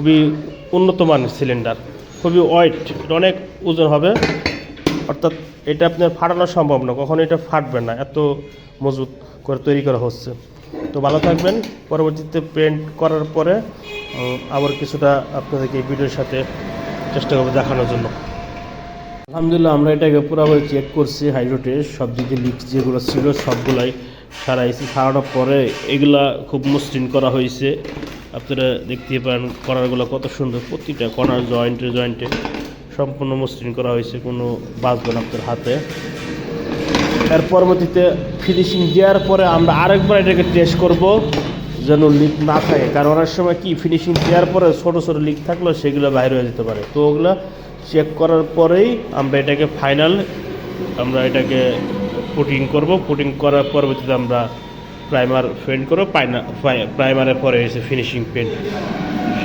খুবই উন্নত মানের সিলিন্ডার খুবই ওয়েট অনেক ওজন হবে। অর্থাৎ এটা আপনার ফাটানো সম্ভব না, কখনো এটা ফাটবে না, এত মজবুত করে তৈরি করা হচ্ছে। তো ভালো থাকবেন, পরবর্তীতে পেন্ট করার পরে আবার কিছুটা আপনাদেরকে এই ভিডিওর সাথে চেষ্টা করব দেখানোর জন্য। আলহামদুলিল্লাহ, আমরা এটাকে পুরোপুরি চেক করছি হাইড্রোটেস সব দিকে লিক যেগুলো ছিল সবগুলাই সারাইছি, সারানোর পরে এগুলা খুব মসৃণ করা হয়েছে। আপনারা দেখতে পান করারগুলো কত সুন্দর। প্রতিটা কর্নার জয়েন্টে জয়েন্টে সম্পূর্ণ মসৃণ করা হয়েছে, কোনো বাঁচবে না আপনার হাতে। এর পরবর্তীতে ফিনিশিং দেওয়ার পরে আমরা আরেকবার এটাকে টেস্ট করব, যেন লিক না থাকে। কারণ অনেক সময় কি ফিনিশিং দেওয়ার পরে ছোটো ছোটো লিক থাকলেও সেগুলো বাইরে হয়ে যেতে পারে। তো ওগুলো চেক করার পরেই আমরা এটাকে ফাইনাল আমরা এটাকে পুটিং করব। পুটিং করার পরবর্তীতে আমরা প্রাইমার পেন্ট করো প্রাইমারের পরে এসে ফিনিশিং পেন্ট